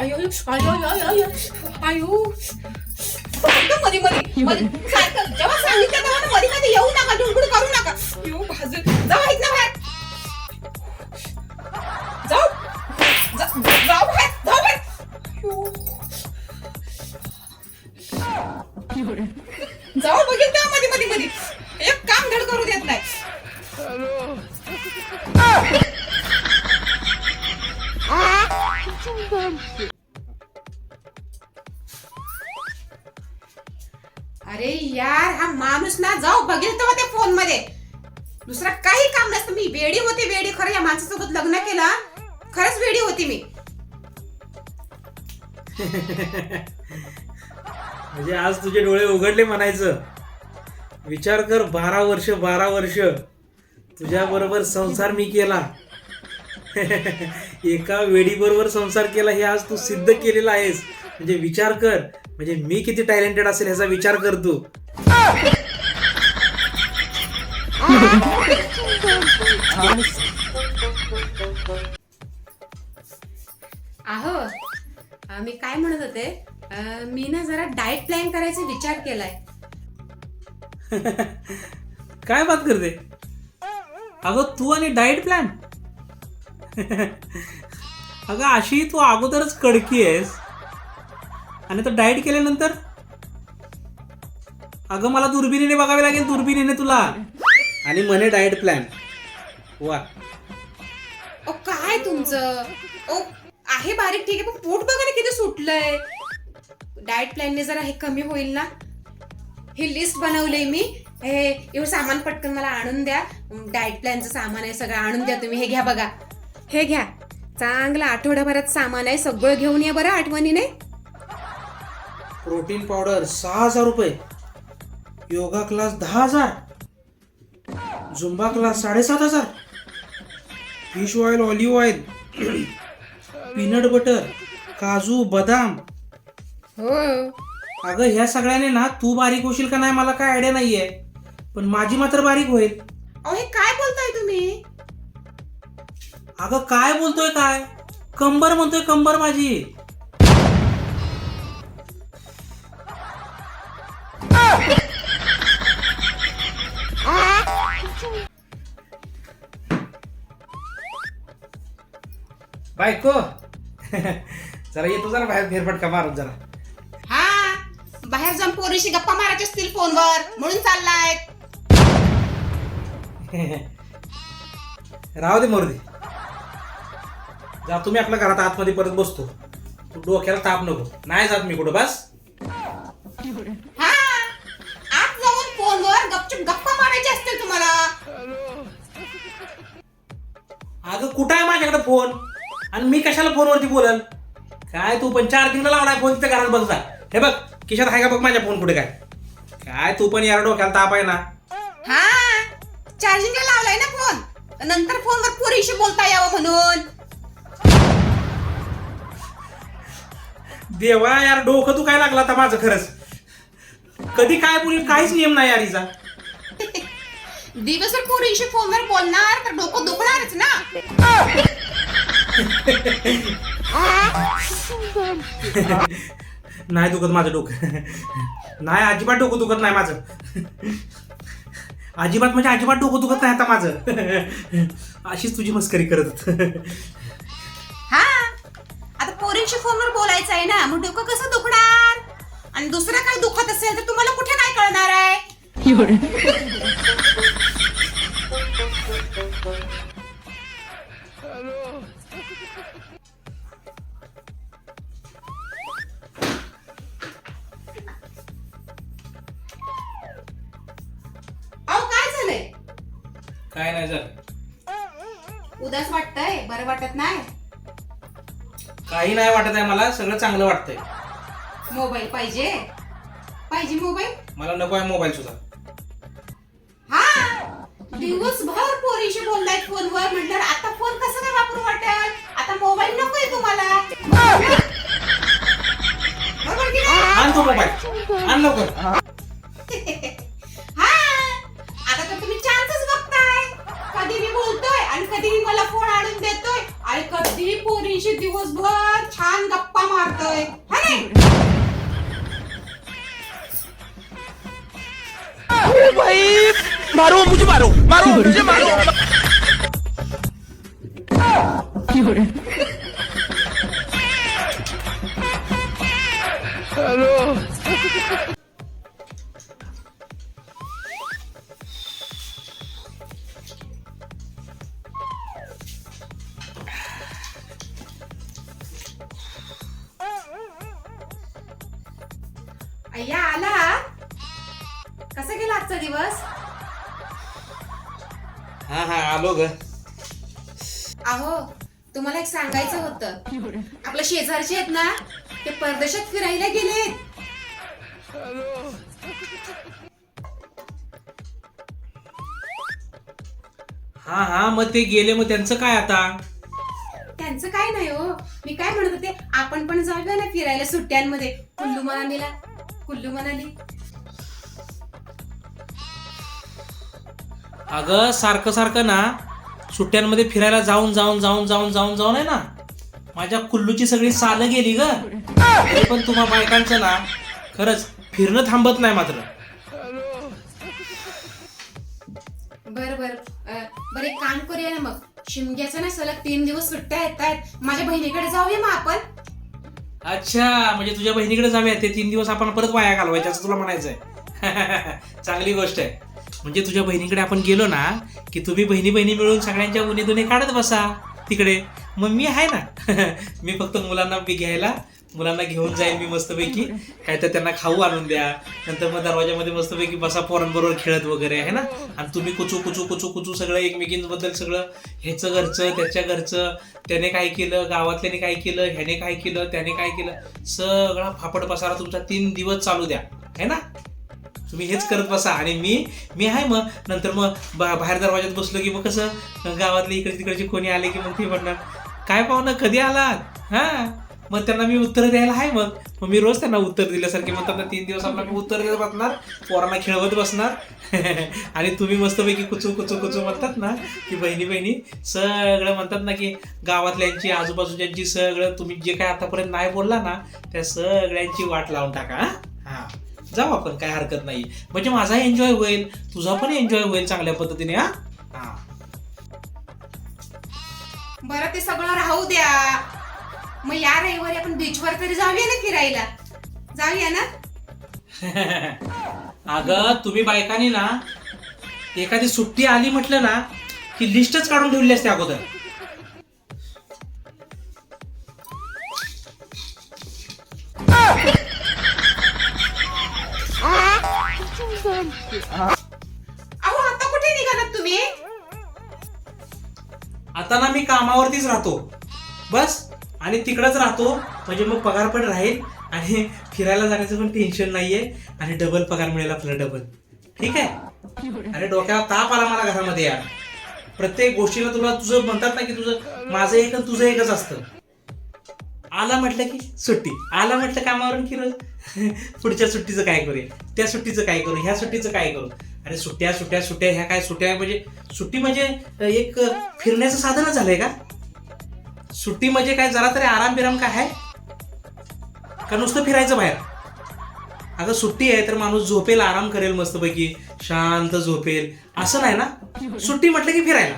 अयो अयो अयो अयो अयो अयो सारखं मध्ये मध्ये मध्ये सारखं जेव्हा सांगितलं तेव्हा ना मध्ये मध्ये येऊ नका डुडबुड करू नका. यो भाजून. जाऊ ना बाहेर. अरे यार हा माणूस ना जाऊ बघेल तेव्हा त्या फोनमध्ये. दुसरा काही काम नसतं. मी वेडी होती वेडी. खरं या माणसासोबत लग्न केलं खरंच वेडी होती मी. म्हणजे आज तुझे डोळे उघडले म्हणायचं. विचार कर बारा वर्ष बारा वर्ष. तुझ्या बरोबर संसार मी केला. एका वेडीबरोबर संसार केला हे आज तू सिद्ध केलेला आहेस. म्हणजे विचार कर. म्हणजे मी किती टॅलेंटेड असेल ह्याचा विचार कर तू. आहो अं, मी काय म्हणत होते? अं, मी ना जरा डाएट प्लॅन करायचा विचार केलाय. काय बात करते? अगं तू आणि डाएट प्लॅन अगं अशी तू अगोदरच कडकी आहेस. आणि तर डाएट केल्यानंतर? अगं मला दुर्बिणीने बघावे लागेल दुर्बिणीने तुला. आणि म्हणे डाएट प्लॅन. वा. ओ काय तुमचं? ओ आहे बारीक ठीक आहे पण पोट बघा ना किती सुटलंय. डाएट प्लॅनने जरा हे कमी होईल ना? ही लिस्ट बनवली मी. हे एवढं सामान पटकन मला आणून द्या. डाएट प्लॅनचं सामान आहे सगळं आणून द्या तुम्ही. हे घ्या बघा. हे घ्या. चांगलं आठवड्याभरात सामान आहे सगळं घेऊन या बरं आठवणीने. प्रोटीन पावडर सहा हजार रुपये. योगा क्लास दहा हजार. झुंबा क्लास साडेसात हजार. Fish oil olive oil peanut butter काजू बदाम. हो. अगं ह्या सगळ्याने ना तू बारीक होशील का नाही मला काय आयडिया नाहीये. पण माझी मात्र बारीक होईल. अहो हे काय अगं काय बोलतोय काय? कंबर म्हणतोय कंबर माझी. बायको. जरा येतो जरा बाहेर फेरफटका मारून जरा. हा? बाहेर जाऊन पोरीशी गप्पा मारायचे असतील फोनवर. म्हणून चाललाय. राहू दे मरू दे. जा तुम्ही आपल्या घरात आतमध्ये परत बसतो. तू डोक्याला ताप नको. नाही जात मी कुठं बस. हा? आत जाऊन फोनवर गपचूप गप्पा मारायचे असतील तुम्हाला? अगं कुठं आहे माझ्याकडे फोन? आणि मी कशाला फोनवरती बोलल? काय तू पण चार्जिंगला लावलाय फोन तिथे घरात जा हे बघ किशात आहे का बघ माझ्या फोन कुठे काय? काय तू पण यार डोक्याला ताप आहे ना. हा? चार्जिंगला लावलाय ना फोन? नंतर फोनवर पोरीशी बोलता यावं म्हणून. देवा यार डोकं तू काय लागला आता माझं खरंच. कधी काय बोलील काहीच नियम नाही यार हिचा. दिवसभर पोरीशी फोनवर बोलणार तर डोकं दुखणारच ना. नाही दुखत माझं डोकं. नाही अजिबात डोकं दुखत नाही माझं. अजिबात म्हणजे अजिबात डोकं दुखत नाही आता माझं. अशीच तुझी मस्करी करत पोरींशी फोनवर बोलायचं आहे ना? मग डोकं कसं दुखणार? आणि दुसरं काही दुखत असेल तर तुम्हाला कुठे काय कळणार आहे? अहो काय झालंय? काय नाही झालं. उदास वाटतंय? बरं वाटत नाही? काही नाही वाटत आहे मला सगळं चांगलं वाटतंय. मोबाईल पाहिजे? पाहिजे मोबाईल? मला नको आहे मोबाईल सुद्धा हा? दिवसभर पोरीशी बोललाय फोनवर म्हटलं आता फोन कसं काय वापरू वाटेल आता मोबाईल नकोय तुम्हाला. बरोबर की नाही? आण तो मोबाईल. आण लवकर. भाई मारो मुझे मारो मारो मुझे मारो अय्या कसा गेला आजचा दिवस? हा हा आलो ग. अहो तुम्हाला एक सांगायचं होतं. आपल्या शेजारचे आहेत ना ते परदेशात फिरायला गेलेत. हा हा मग ते गेले मग त्यांचं काय आता? त्यांचं काय नाही हो. मी काय म्हणत होते आपण पण जाऊया ना फिरायला सुट्ट्यांमध्ये. कुल्लू मनालीला कुल्लू मनाली अगं सारखं सारखं ना सुट्ट्यांमध्ये फिरायला जाऊन जाऊन जाऊन जाऊन जाऊन जाऊन आहे ना माझ्या कुल्लूची सगळी सालं गेली ग. पण तुम्हा बायकांचं ना खरंच फिरणं थांबत नाही मात्र. बर बर. अं, बरं एक काम करूया ना मग. शिमग्याचं ना सलग तीन दिवस सुट्ट्या येत आहेत माझ्या बहिणीकडे जाऊया मग आपण. अच्छा म्हणजे तुझ्या बहिणीकडे जाऊया. ते तीन दिवस आपण परत वाया घालवायचे असं तुला म्हणायचंय. चांगली गोष्ट आहे. म्हणजे तुझ्या बहिणीकडे आपण गेलो ना की तुम्ही बहिणी बहिणी मिळून सगळ्यांच्या उन्हे दोन्ही काढत बसा तिकडे. मग मी आहे ना. मी फक्त मुलांना घ्यायला मुलांना घेऊन जाईन मी मस्तपैकी. काय तर त्यांना खाऊ आणून द्या. नंतर मग दरवाजामध्ये मस्तपैकी बसा पोरांबरोबर खेळत वगैरे आहे ना? आणि तुम्ही कुचू कुचू कुचू कुचू सगळं एकमेकींबद्दल सगळं ह्याचं घरचं त्याच्या घरचं त्याने काय केलं गावातल्याने काय केलं ह्याने काय केलं त्याने काय केलं सगळा फापड पसारा तुमचा तीन दिवस चालू द्या है ना? तुम्ही हेच करत बसा. आणि मी मी आहे मग. नंतर मग बा- बाहेर दरवाजात बसलो की मग कसं? गावातले इकडे तिकडचे कोणी आले की मग ते म्हणणार काय पाहुणं कधी आलात? हा? मग त्यांना मी उत्तर द्यायला आहे मग. मग मी रोज त्यांना उत्तर दिल्यासारखे. मग त्यांना तीन दिवस आपला मी उत्तर देत बसणार पोरांना खेळवत बसणार. आणि तुम्ही मस्तपैकी कुचू कुचू कुचू म्हणतात ना की बहिणी बहिणी सगळं म्हणतात ना की गावातल्यांची आजूबाजूच्यांची सगळं तुम्ही जे काय आतापर्यंत नाही बोलला ना त्या सगळ्यांची वाट लावून टाका हा? जाऊ आपण काय हरकत नाही. म्हणजे माझा एन्जॉय होईल तुझा पण एन्जॉय होईल चांगल्या पद्धतीने हा? हा. बरं ते सगळं राहू द्या. मग या रविवारी आपण बीचवर तरी जाऊया ना फिरायला. जाऊया ना? अगं तुम्ही बायकांनी ना एखादी सुट्टी आली म्हटलं ना की लिस्टच काढून ठेवली असते अगोदर. अहो आता कुठे निघालात तुम्ही? आता ना मी कामावरतीच राहतो. बस आणि तिकडच राहतो. म्हणजे मग पगार पण राहील आणि फिरायला जाण्याचं पण टेन्शन नाहीये आणि डबल पगार मिळेल आपल्याला डबल ठीक आहे? अरे डोक्याला ताप आला मला घरामध्ये यार. प्रत्येक गोष्टीला तुला तुझं म्हणतात ना की तुझं माझं एक तुझं एकच असतं. आला म्हटलं की सुट्टी. आला म्हटलं कामावरून की रोज? पुढच्या सुट्टीचं काय करूया? त्या सुट्टीचं काय करू? ह्या सुट्टीचं काय करू? अरे सुट्ट्या सुट्ट्या सुट्ट्या ह्या काय सुट्ट्या? म्हणजे सुट्टी म्हणजे एक फिरण्याचं साधनच झालंय का? सुट्टी म्हणजे काय? जरा तरी आराम बिराम काय आहे का नुसतं फिरायचं बाहेर? अगं सुट्टी आहे तर माणूस झोपेल आराम करेल मस्तपैकी. शांत झोपेल. असं नाही ना? सुट्टी म्हटलं की फिरायला.